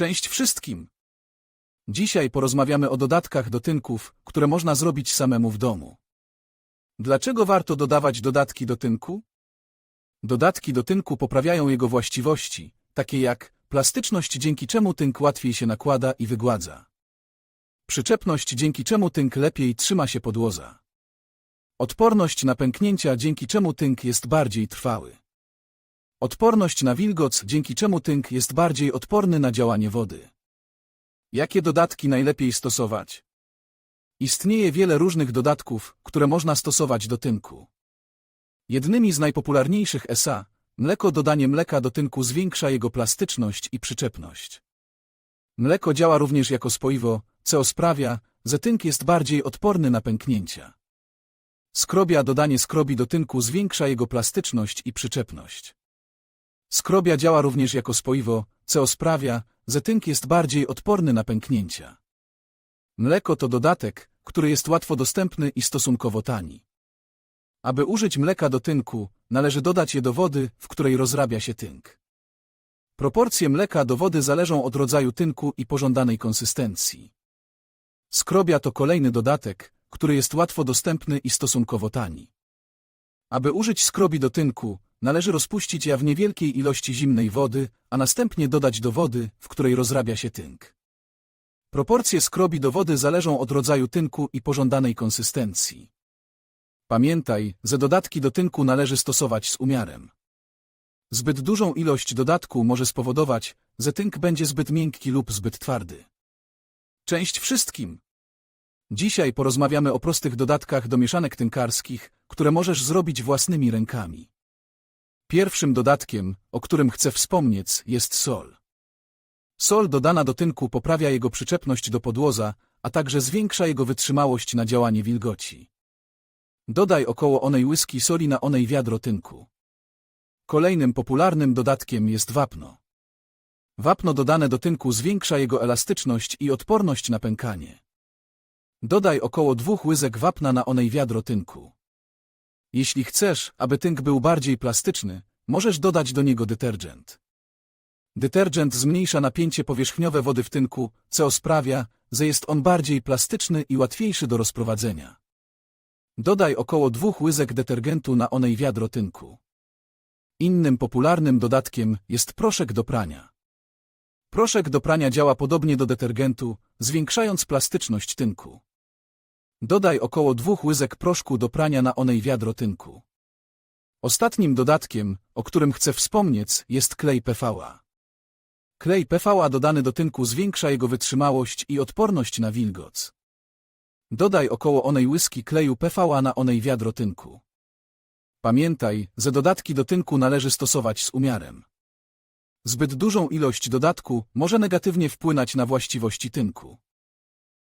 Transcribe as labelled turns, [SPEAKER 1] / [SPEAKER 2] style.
[SPEAKER 1] Cześć wszystkim! Dzisiaj porozmawiamy o dodatkach do tynków, które można zrobić samemu w domu. Dlaczego warto dodawać dodatki do tynku? Dodatki do tynku poprawiają jego właściwości, takie jak plastyczność, dzięki czemu tynk łatwiej się nakłada i wygładza. Przyczepność, dzięki czemu tynk lepiej trzyma się podłoza. Odporność na pęknięcia, dzięki czemu tynk jest bardziej trwały. Odporność na wilgoc, dzięki czemu tynk jest bardziej odporny na działanie wody. Jakie dodatki najlepiej stosować? Istnieje wiele różnych dodatków, które można stosować do tynku. Jednymi z najpopularniejszych SA, mleko dodanie mleka do tynku zwiększa jego plastyczność i przyczepność. Mleko działa również jako spoiwo, co sprawia, że tynk jest bardziej odporny na pęknięcia. Skrobia dodanie skrobi do tynku zwiększa jego plastyczność i przyczepność. Skrobia działa również jako spoiwo, co sprawia, że tynk jest bardziej odporny na pęknięcia. Mleko to dodatek, który jest łatwo dostępny i stosunkowo tani. Aby użyć mleka do tynku, należy dodać je do wody, w której rozrabia się tynk. Proporcje mleka do wody zależą od rodzaju tynku i pożądanej konsystencji. Skrobia to kolejny dodatek, który jest łatwo dostępny i stosunkowo tani. Aby użyć skrobi do tynku, należy rozpuścić ja w niewielkiej ilości zimnej wody, a następnie dodać do wody, w której rozrabia się tynk. Proporcje skrobi do wody zależą od rodzaju tynku i pożądanej konsystencji. Pamiętaj, że dodatki do tynku należy stosować z umiarem. Zbyt dużą ilość dodatku może spowodować, że tynk będzie zbyt miękki lub zbyt twardy. Cześć wszystkim! Dzisiaj porozmawiamy o prostych dodatkach do mieszanek tynkarskich, które możesz zrobić własnymi rękami. Pierwszym dodatkiem, o którym chcę wspomnieć, jest sol. Sol dodana do tynku poprawia jego przyczepność do podłoza, a także zwiększa jego wytrzymałość na działanie wilgoci. Dodaj około onej łyski soli na onej wiadro tynku. Kolejnym popularnym dodatkiem jest wapno. Wapno dodane do tynku zwiększa jego elastyczność i odporność na pękanie. Dodaj około dwóch łyżek wapna na onej wiadro tynku. Jeśli chcesz, aby tynk był bardziej plastyczny, możesz dodać do niego detergent. Detergent zmniejsza napięcie powierzchniowe wody w tynku, co sprawia, że jest on bardziej plastyczny i łatwiejszy do rozprowadzenia. Dodaj około dwóch łyżek detergentu na onej wiadro tynku. Innym popularnym dodatkiem jest proszek do prania. Proszek do prania działa podobnie do detergentu, zwiększając plastyczność tynku. Dodaj około dwóch łyżek proszku do prania na onej wiadro tynku. Ostatnim dodatkiem, o którym chcę wspomnieć, jest klej PVA. Klej PVA dodany do tynku zwiększa jego wytrzymałość i odporność na wilgoc. Dodaj około onej łyski kleju PVA na onej wiadro tynku. Pamiętaj, że dodatki do tynku należy stosować z umiarem. Zbyt dużą ilość dodatku może negatywnie wpłynąć na właściwości tynku.